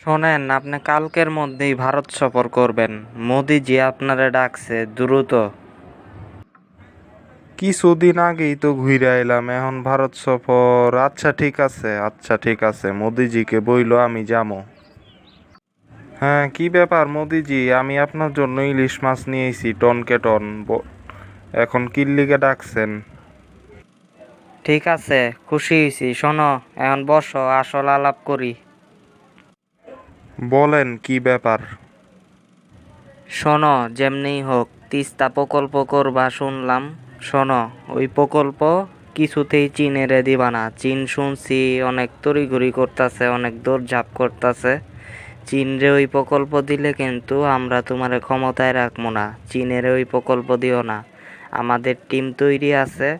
শোনেন আপনি কালকের মধ্যেই ভারত সফর করবেন। মোদিজি আপনারে ডাকছে দ্রুত। কিছুদিন আগেই তো ঘুরে এলাম এখন ভারত সফর। আচ্ছা ঠিক আছে আচ্ছা ঠিক আছে মোদিজিকে বইলো আমি যাব হ্যাঁ কি ব্যাপার মোদিজি? আমি আপনার জন্য ইলিশ মাছ নিয়েছি টনকে টন। এখন কিল্লিকে ডাকছেন। ঠিক আছে খুশি হয়েছি শোনো এখন বসো আসল আলাপ করি। বলেন কি ব্যাপার? শোনো, যেমনি হোক, তিস্তা প্রকল্প করবা শুনলাম। শোনো, ওই প্রকল্প কিছুতেই চীনেরে দিবা না। চীন শুনছি, অনেক তড়িঘড়ি করতেছে, অনেক দৌড়ঝাঁপ করতেছে। চীনরে ওই প্রকল্প দিলে কিন্তু আমরা তোমার ক্ষমতায় রাখব না। চীনের ওই প্রকল্প দিও না। আমাদের টিম তৈরি আছে,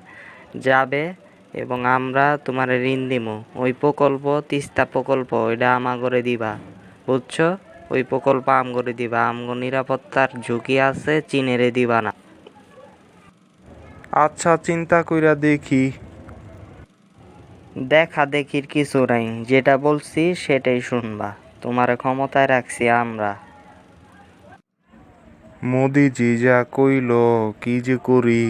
যাবে এবং আমরা তোমার ঋণ দিমু। ওই প্রকল্প, তিস্তা প্রকল্প, ওইটা আমাগরে দিবা। বুঝছ? ওই প্রকল্প আমগরে দিবা আমগো নিরাপত্তার ঝুঁকি আছে চীনেরে দিবা না। আচ্ছা চিন্তা কইরা দেখি। দেখা দেখির কিছু নাই যেটা বলছি সেটাই শুনবা। তোমার ক্ষমতায় রাখছি আমরা। মোদিজি যা কইলো কি যে করি?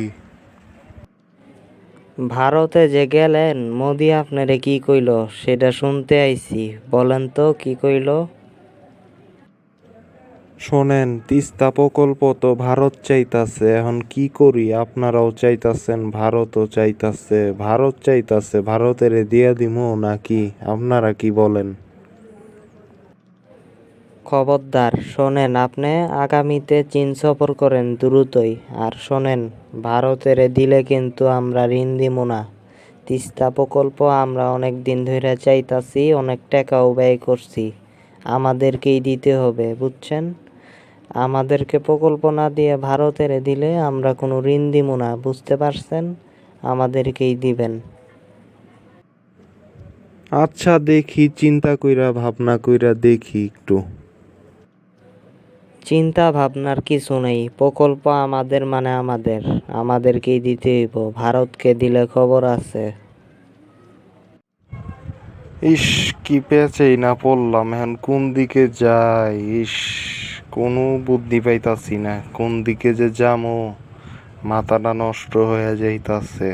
ভারতে যে গেলেন মোদি আপনারে কি কইলো সেটা শুনতে আইছি। বলেন তো কি কইলো? শোনেন, তিস্তা প্রকল্প তো ভারত চাইতাছে, এখন কি করি? আপনারাও চাইতাছেন, ভারতও চাইতাছে, ভারত চাইতাছে, ভারতের দিয়া দিমু নাকি? আপনারা কি বলেন? খবরদার, শোনেন, আপনি আগামীতে চীন সফর করেন দ্রুতই, আর শোনেন, ভারতের দিলে কিন্তু আমরা ঋণ দিব না। তিস্তা প্রকল্প আমরা অনেক দিন ধরে চাইতাছি, অনেক টাকাও ব্যয় করছি, আমাদেরকেই দিতে হবে, বুঝছেন? আমাদেরকে প্রকল্প না দিয়ে ভারতের দিলে আমরা কোনো ঋণ দিব না বুঝতে পারছেন? আমাদেরকেই দিবেন। আচ্ছা দেখি চিন্তা কইরা ভাবনা কইরা দেখি একটু। চিন্তা ভাবনার কিছু নেই প্রকল্প আমাদের মানে আমাদের আমাদেরকেই দিতে হইব ভারতকে দিলে খবর আছে। ইস কি পেঁচেই না পড়লাম এখন কোন দিকে যাই ইস। কোনো বুদ্ধি পাইতাছি না। কোন দিকে যে যামো মাথাটা নষ্ট হয়ে যাইতাছে।